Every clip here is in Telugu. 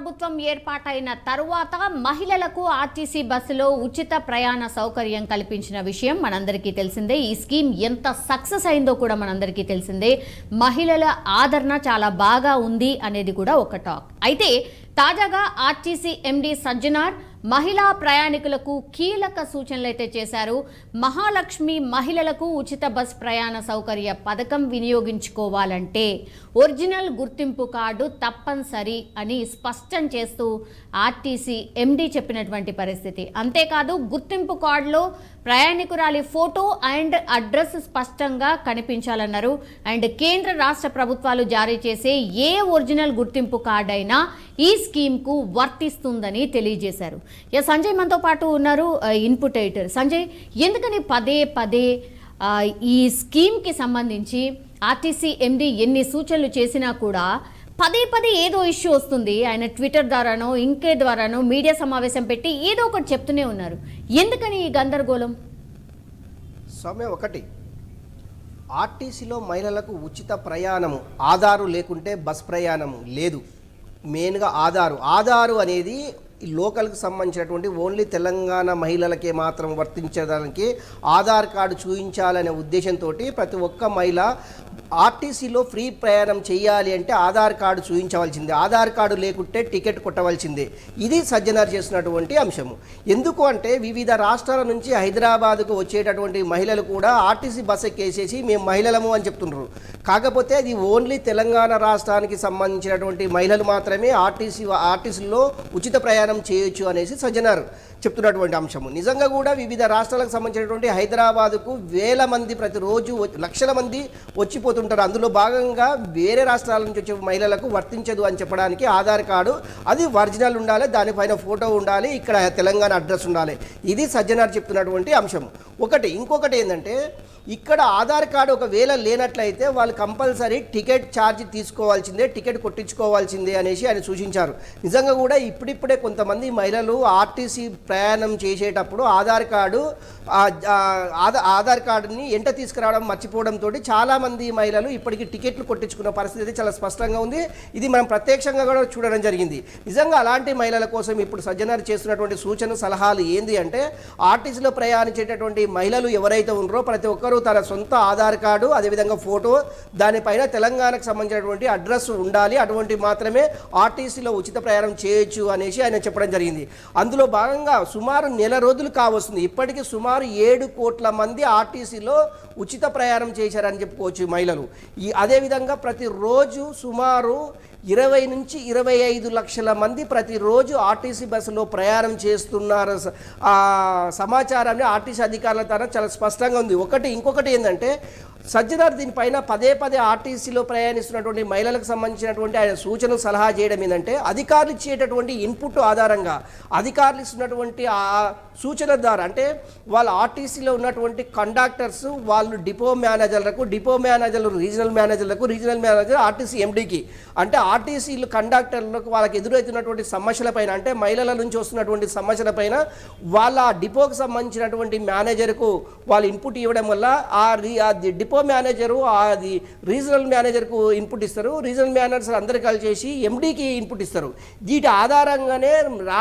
ప్రభుత్వం ఏర్పాటైన తరువాత మహిళలకు ఆర్టీసీ బస్సులో ఉచిత ప్రయాణ సౌకర్యం కల్పించిన విషయం మనందరికీ తెలిసిందే. ఈ స్కీమ్ ఎంత సక్సెస్ అయిందో కూడా మనందరికీ తెలిసిందే. మహిళల ఆదరణ చాలా బాగా ఉంది అనేది కూడా ఒక టాక్. అయితే తాజాగా ఆర్టీసీ ఎండీ సజ్జనార్ మహిళా ప్రయాణికులకు కీలక సూచనలు అయితే చేశారు. మహాలక్ష్మి మహిళలకు ఉచిత బస్ ప్రయాణ సౌకర్య పథకం వినియోగించుకోవాలంటే ఒరిజినల్ గుర్తింపు కార్డు తప్పనిసరి అని స్పష్టం చేస్తూ ఆర్టీసీ ఎండి చెప్పినటువంటి పరిస్థితి. అంతేకాదు గుర్తింపు కార్డులో ప్రయాణికురాలి ఫోటో అండ్ అడ్రస్ స్పష్టంగా కనిపించాలన్నారు. అండ్ కేంద్ర రాష్ట్ర ప్రభుత్వాలు జారీ చేసే ఏ ఒరిజినల్ గుర్తింపు కార్డు అయినా ఈ స్కీమ్కు వర్తిస్తుందని తెలియజేశారు. సంజయ్ మనతో పాటు ఉన్నారు ఇన్పుట్ ఎడిటర్. సంజయ్ ఎందుకని పదే పదే ఈ స్కీమ్కి సంబంధించి ఆర్టీసీ ఎండి ఎన్ని సూచనలు చేసినా కూడా పదే పదే ఏదో ఇష్యూ వస్తుంది. ఆయన ట్విట్టర్ ద్వారానో ఇంకే ద్వారానో మీడియా సమావేశం పెట్టి ఏదో ఒకటి చెప్తూనే ఉన్నారు. ఎందుకని ఈ గందరగోళం? సౌమ్య ఒకటి. ఆర్టీసీలో మహిళలకు ఉచిత ప్రయాణము ఆధారు లేకుంటే బస్ ప్రయాణము లేదు. మెయిన్గా ఆధారు. ఆధారు అనేది ఈ లోకల్కి సంబంధించినటువంటి ఓన్లీ తెలంగాణ మహిళలకే మాత్రం వర్తించడానికి ఆధార్ కార్డు చూపించాలనే ఉద్దేశంతో ప్రతి ఒక్క మహిళ ఆర్టీసీలో ఫ్రీ ప్రయాణం చేయాలి అంటే ఆధార్ కార్డు చూపించవలసిందే ఆధార్ కార్డు లేకుంటే టికెట్ కొట్టవలసిందే. ఇది సజ్జనార్ చేసినటువంటి అంశము. ఎందుకు అంటే వివిధ రాష్ట్రాల నుంచి హైదరాబాద్కు వచ్చేటటువంటి మహిళలు కూడా ఆర్టీసీ బస్ ఎక్కేసేసి మేము మహిళలము అని చెప్తున్నారు కాకపోతే అది ఓన్లీ తెలంగాణ రాష్ట్రానికి సంబంధించినటువంటి మహిళలు మాత్రమే ఆర్టీసీ ఆర్టీసీలో ఉచిత ప్రయాణం చేయొచ్చు అనేసి సజ్జనార్ చెప్తున్నటువంటి అంశము. నిజంగా కూడా వివిధ రాష్ట్రాలకు సంబంధించినటువంటి హైదరాబాదుకు వేల మంది ప్రతిరోజు లక్షల మంది వచ్చిపోతుంటారు. అందులో భాగంగా వేరే రాష్ట్రాల నుంచి వచ్చే మహిళలకు వర్తించదు అని చెప్పడానికి ఆధార్ కార్డు అది ఒరిజినల్ ఉండాలి దానిపైన ఫోటో ఉండాలి ఇక్కడ తెలంగాణ అడ్రస్ ఉండాలి. ఇది సజ్జనార్ చెప్తున్నటువంటి అంశం ఒకటి ఇంకొకటి ఏంటంటే ఇక్కడ ఆధార్ కార్డు ఒకవేళ లేనట్లయితే వాళ్ళు కంపల్సరీ టికెట్ ఛార్జ్ తీసుకోవాల్సిందే టికెట్ కొట్టించుకోవాల్సిందే అనేసి ఆయన సూచించారు. నిజంగా కూడా ఇప్పుడిప్పుడే కొంతమంది మహిళలు ఆర్టీసీ ప్రయాణం చేసేటప్పుడు ఆధార్ కార్డు ఆధార్ కార్డుని ఎంట తీసుకురావడం మర్చిపోవడంతో చాలామంది మహిళలు ఇప్పటికీ టికెట్లు కొట్టించుకున్న పరిస్థితి అయితే చాలా స్పష్టంగా ఉంది. ఇది మనం ప్రత్యక్షంగా కూడా చూడడం జరిగింది. నిజంగా అలాంటి మహిళల కోసం ఇప్పుడు సజ్జనారు చేస్తున్నటువంటి సూచన సలహాలు ఏంది అంటే ఆర్టీసీలో ప్రయాణించేటటువంటి మహిళలు ఎవరైతే ఉన్నారో ప్రతి ఒక్కరూ తన సొంత ఆధార్ కార్డు అదేవిధంగా ఫోటో దానిపైన తెలంగాణకు సంబంధించినటువంటి అడ్రస్ ఉండాలి. అటువంటి మాత్రమే ఆర్టీసీలో ఉచిత ప్రయాణం చేయొచ్చు అనేసి ఆయన చెప్పడం జరిగింది. అందులో భాగంగా సుమారు నెల రోజులు కావస్తుంది. ఇప్పటికీ సుమారు ఏడు కోట్ల మంది ఆర్టీసీలో ఉచిత ప్రయాణం చేశారని చెప్పుకోవచ్చు మహిళలు. ఈ అదేవిధంగా ప్రతిరోజు సుమారు ఇరవై నుంచి ఇరవై ఐదు లక్షల మంది ప్రతిరోజు ఆర్టీసీ బస్సులో ప్రయాణం చేస్తున్నారు. స- ఆ సమాచారాన్ని ఆర్టీసీ అధికారుల ద్వారా చాలా స్పష్టంగా ఉంది. ఒకటి ఇంకొకటి ఏంటంటే సజ్జనార్ దీనిపైన పదే పదే ఆర్టీసీలో ప్రయాణిస్తున్నటువంటి మహిళలకు సంబంధించినటువంటి ఆయన సూచన సలహా చేయడం ఏంటంటే అధికారులు ఇచ్చేటటువంటి ఇన్పుట్ ఆధారంగా అధికారులు ఇస్తున్నటువంటి ఆ సూచన ద్వారా అంటే వాళ్ళ ఆర్టీసీలో ఉన్నటువంటి కండక్టర్స్ వాళ్ళు డిపో మేనేజర్లకు డిపో మేనేజర్లు రీజనల్ మేనేజర్లకు రీజనల్ మేనేజర్ ఆర్టీసీ ఎండీకి. అంటే ఆర్టీసీలు కండక్టర్లకు వాళ్ళకి ఎదురవుతున్నటువంటి సమస్యలపైన అంటే మహిళల నుంచి వస్తున్నటువంటి సమస్యలపైన వాళ్ళ డిపోకు డిపోకి సంబంధించినటువంటి మేనేజర్కు వాళ్ళు ఇన్పుట్ ఇవ్వడం వల్ల ఆ రీ ఆ మేనేజరు అది రీజనల్ మేనేజర్కు ఇన్పుట్ ఇస్తారు. రీజనల్ మేనేజర్ అందరు చేసి ఎండీకి ఇన్పుట్ ఇస్తారు. వీటి ఆధారంగానే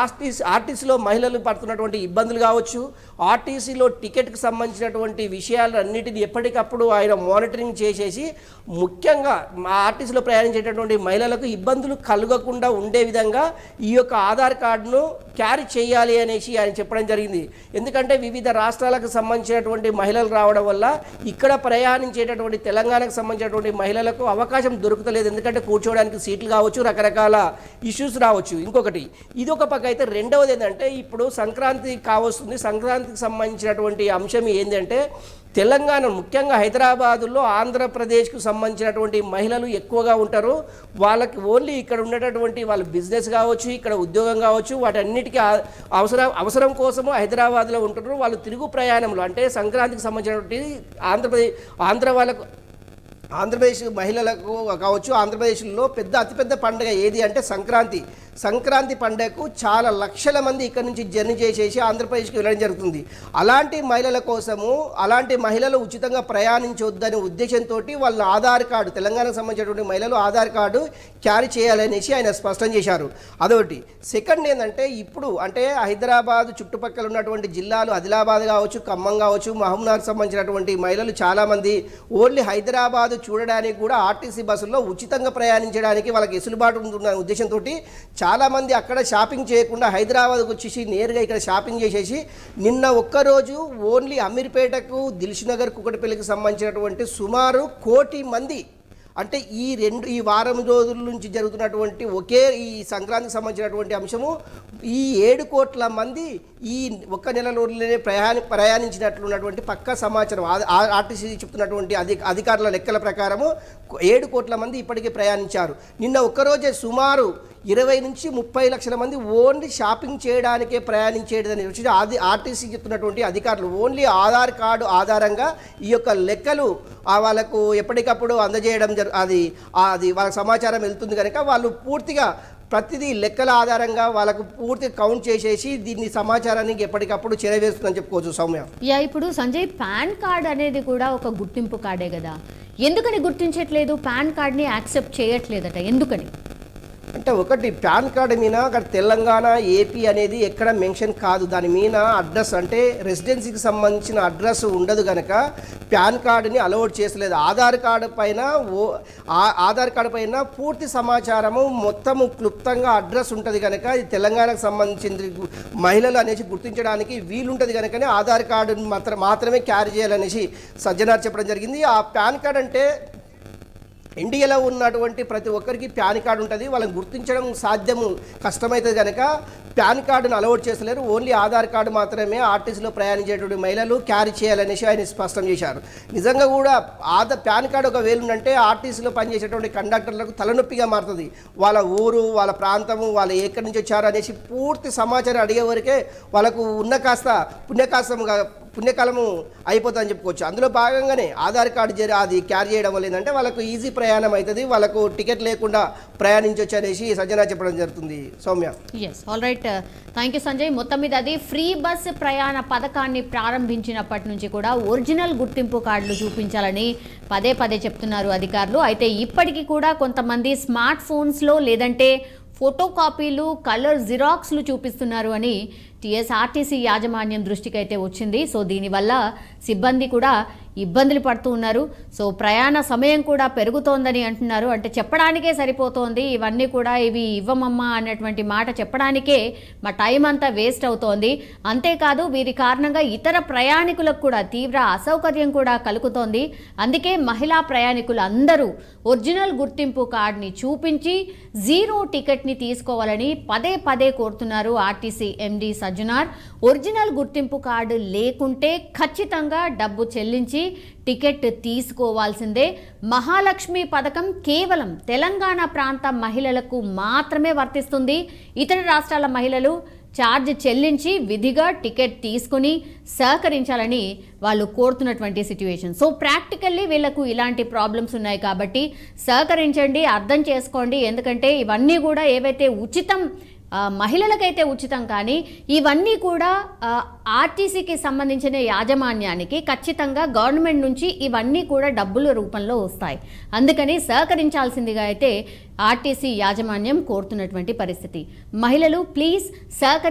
ఆర్టీసీ ఆర్టీసీలో మహిళలు పడుతున్నటువంటి ఇబ్బందులు కావచ్చు ఆర్టీసీలో టికెట్కి సంబంధించినటువంటి విషయాలన్నిటిని ఎప్పటికప్పుడు ఆయన మానిటరింగ్ చేసేసి ముఖ్యంగా మా ఆర్టీసీలో ప్రయాణించేటటువంటి మహిళలకు ఇబ్బందులు కలగకుండా ఉండే విధంగా ఈ యొక్క ఆధార్ కార్డును క్యారీ చేయాలి అనేసి ఆయన చెప్పడం జరిగింది. ఎందుకంటే వివిధ రాష్ట్రాలకు సంబంధించినటువంటి మహిళలు రావడం వల్ల ఇక్కడ ప్రయాణించేటటువంటి తెలంగాణకు సంబంధించినటువంటి మహిళలకు అవకాశం దొరుకుతలేదు. ఎందుకంటే కూర్చోవడానికి సీట్లు కావచ్చు రకరకాల ఇష్యూస్ రావచ్చు. ఇంకొకటి ఇది ఒక పక్క అయితే రెండవది ఏంటంటే ఇప్పుడు సంక్రాంతి కావస్తుంది. సంక్రాంతికి సంబంధించినటువంటి అంశం ఏంటంటే తెలంగాణ ముఖ్యంగా హైదరాబాదులో ఆంధ్రప్రదేశ్కు సంబంధించినటువంటి మహిళలు ఎక్కువగా ఉంటారు. వాళ్ళకి ఓన్లీ ఇక్కడ ఉండేటటువంటి వాళ్ళ బిజినెస్ కావచ్చు ఇక్కడ ఉద్యోగం కావచ్చు వాటన్నిటికీ అవసరం అవసరం కోసము హైదరాబాద్లో ఉంటున్నారు. వాళ్ళు తిరుగు ప్రయాణంలో అంటే సంక్రాంతికి సంబంధించినటువంటి ఆంధ్రప్రదేశ్ ఆంధ్ర వాళ్ళకు ఆంధ్రప్రదేశ్ మహిళలకు కావచ్చు ఆంధ్రప్రదేశ్లో పెద్ద అతిపెద్ద పండుగ ఏది అంటే సంక్రాంతి. సంక్రాంతి పండుగకు చాలా లక్షల మంది ఇక్కడ నుంచి జర్నీ చేసేసి ఆంధ్రప్రదేశ్కి వెళ్ళడం జరుగుతుంది. అలాంటి మహిళల కోసము అలాంటి మహిళలు ఉచితంగా ప్రయాణించొద్దనే ఉద్దేశంతో వాళ్ళ ఆధార్ కార్డు తెలంగాణకు సంబంధించినటువంటి మహిళలు ఆధార్ కార్డు క్యారీ చేయాలనేసి ఆయన స్పష్టం చేశారు. అదొకటి. సెకండ్ ఏంటంటే ఇప్పుడు అంటే హైదరాబాద్ చుట్టుపక్కల ఉన్నటువంటి జిల్లాలు ఆదిలాబాద్ కావచ్చు ఖమ్మం కావచ్చు మహబూబ్నగర్ సంబంధించినటువంటి మహిళలు చాలామంది ఓన్లీ హైదరాబాద్ చూడడానికి కూడా ఆర్టీసీ బస్సుల్లో ఉచితంగా ప్రయాణించడానికి వాళ్ళకి వెసులుబాటు ఉంటున్న ఉద్దేశంతో చాలామంది అక్కడ షాపింగ్ చేయకుండా హైదరాబాద్కు వచ్చేసి నేరుగా ఇక్కడ షాపింగ్ చేసేసి నిన్న ఒక్కరోజు ఓన్లీ అమీర్పేటకు దిల్షునగర్ కుకటపల్లికి సంబంధించినటువంటి సుమారు కోటి మంది అంటే ఈ రెండు ఈ వారం రోజుల నుంచి జరుగుతున్నటువంటి ఒకే ఈ సంక్రాంతికి సంబంధించినటువంటి అంశము ఈ ఏడు కోట్ల మంది ఈ ఒక్క నెల రోజులనే ప్రయాణి ప్రయాణించినట్లున్నటువంటి పక్క సమాచారం. ఆర్టీసీ చెప్తున్నటువంటి అధి అధికారుల లెక్కల ప్రకారము ఏడు కోట్ల మంది ఇప్పటికే ప్రయాణించారు. నిన్న ఒక్కరోజే సుమారు ఇరవై నుంచి ముప్పై లక్షల మంది ఓన్లీ షాపింగ్ చేయడానికే ప్రయాణించేదని వచ్చి అది ఆర్టీసీ చెప్తున్నటువంటి అధికారులు ఓన్లీ ఆధార్ కార్డు ఆధారంగా ఈ యొక్క లెక్కలు వాళ్ళకు ఎప్పటికప్పుడు అందజేయడం జరు అది అది వాళ్ళకి సమాచారం వెళ్తుంది కనుక వాళ్ళు పూర్తిగా ప్రతిదీ లెక్కల ఆధారంగా వాళ్ళకు పూర్తి కౌంట్ చేసేసి దీన్ని సమాచారానికి ఎప్పటికప్పుడు చేరవేస్తుందని చెప్పుకోవచ్చు సౌమ్య. యా ఇప్పుడు సంజయ్ పాన్ కార్డ్ అనేది కూడా ఒక గుర్తింపు కార్డే కదా. ఎందుకని గుర్తించట్లేదు? పాన్ కార్డ్ని యాక్సెప్ట్ చేయట్లేదట. ఎందుకని? అంటే ఒకటి పాన్ కార్డు మీద అక్కడ తెలంగాణ ఏపీ అనేది ఎక్కడ మెన్షన్ కాదు. దాని మీద అడ్రస్ అంటే రెసిడెన్సీకి సంబంధించిన అడ్రస్ ఉండదు కనుక పాన్ కార్డుని అలౌడ్ చేసలేదు ఆధార్ కార్డు పైన ఓ ఆ- ఆధార్ కార్డు పైన పూర్తి సమాచారము మొత్తము క్లుప్తంగా అడ్రస్ ఉంటుంది కనుక ఇది తెలంగాణకు సంబంధించిన మహిళలు అనేసి గుర్తించడానికి వీలుంటుంది కనుకనే ఆధార్ కార్డుని మాత్రం మాత్రమే క్యారీ చేయాలనేసి సజ్జనార్ చెప్పడం జరిగింది. ఆ పాన్ కార్డ్ అంటే ఇండియాలో ఉన్నటువంటి ప్రతి ఒక్కరికి పాన్ కార్డు ఉంటుంది. వాళ్ళని గుర్తించడం సాధ్యము కష్టమైతే కనుక పాన్ కార్డును అలౌట్ చేస్తలేరు. ఓన్లీ ఆధార్ కార్డు మాత్రమే ఆర్టీసీలో ప్రయాణించేటువంటి మహిళలు క్యారీ చేయాలనేసి ఆయన స్పష్టం చేశారు. నిజంగా కూడా ఆధార్ పాన్ కార్డు ఒక వేలుందంటే ఆర్టీసీలో పనిచేసేటువంటి కండక్టర్లకు తలనొప్పిగా మారుతుంది. వాళ్ళ ఊరు వాళ్ళ ప్రాంతము వాళ్ళు ఎక్కడి నుంచి వచ్చారు అనేసి పూర్తి సమాచారం అడిగే వరకే వాళ్ళకు ఉన్న కాస్త పుణ్యకాస్తముగా పుణ్యకాలము అయిపోతుందని చెప్పుకోవచ్చు. అందులో భాగంగానే ఆధార్ కార్డు జరి అది క్యారీ చేయడం వల్ల ఏంటంటే వాళ్ళకు ఈజీ ప్రయాణం అవుతుంది వాళ్ళకు టికెట్ లేకుండా ప్రయాణించవచ్చు అనేసి సజ్జన చెప్పడం జరుగుతుంది. Soumya. Yes all right thank you Sanjay మొత్తం మీద అది ఫ్రీ బస్ ప్రయాణ పథకాన్ని ప్రారంభించినప్పటి నుంచి కూడా ఒరిజినల్ గుర్తింపు కార్డులు చూపించాలని పదే పదే చెప్తున్నారు అధికారులు. అయితే ఇప్పటికీ కూడా కొంతమంది స్మార్ట్ ఫోన్స్లో లేదంటే ఫోటో కాపీలు కలర్ జిరాక్స్లు చూపిస్తున్నారు అని టీఎస్ఆర్టీసీ యాజమాన్యం దృష్టికి అయితే వచ్చింది. సో దీనివల్ల సిబ్బంది కూడా ఇబ్బందులు పడుతూ ఉన్నారు. సో ప్రయాణ సమయం కూడా పెరుగుతోందని అంటున్నారు. అంటే చెప్పడానికే సరిపోతోంది. ఇవన్నీ కూడా ఇవి ఇవ్వమమ్మా అనేటువంటి మాట చెప్పడానికే మా టైం అంతా వేస్ట్ అవుతోంది. అంతేకాదు వీరి కారణంగా ఇతర ప్రయాణికులకు కూడా తీవ్ర అసౌకర్యం కూడా కలుగుతోంది. అందుకే మహిళా ప్రయాణికులు అందరూ ఒరిజినల్ గుర్తింపు కార్డుని చూపించి జీరో టికెట్ని తీసుకోవాలని పదే పదే కోరుతున్నారు ఆర్టీసీ ఎండి సజ్జనార్. ఒరిజినల్ గుర్తింపు కార్డు లేకుంటే ఖచ్చితంగా డబ్బు చెల్లించి టికెట్ తీసుకోవాల్సిందే. మహాలక్ష్మి పథకం కేవలం తెలంగాణ ప్రాంత మహిళలకు మాత్రమే వర్తిస్తుంది. ఇతర రాష్ట్రాల మహిళలు ఛార్జ్ చెల్లించి విధిగా టికెట్ తీసుకుని సహకరించాలని వాళ్ళు కోరుతున్నటువంటి సిచ్యువేషన్ సో ప్రాక్టికల్లీ వీళ్ళకు ఇలాంటి ప్రాబ్లమ్స్ ఉన్నాయి కాబట్టి సహకరించండి అర్థం చేసుకోండి. ఎందుకంటే ఇవన్నీ కూడా ఏవైతే ఉచితం మహిళలకైతే ఉచితం కానీ ఇవన్నీ కూడా ఆర్టీసీకి సంబంధించిన యాజమాన్యానికి ఖచ్చితంగా గవర్నమెంట్ నుంచి ఇవన్నీ కూడా డబ్బుల రూపంలో వస్తాయి. అందుకని సహకరించాల్సిందిగా అయితే ఆర్టీసీ యాజమాన్యం కోరుతున్నటువంటి పరిస్థితి. మహిళలు ప్లీజ్ సహకరి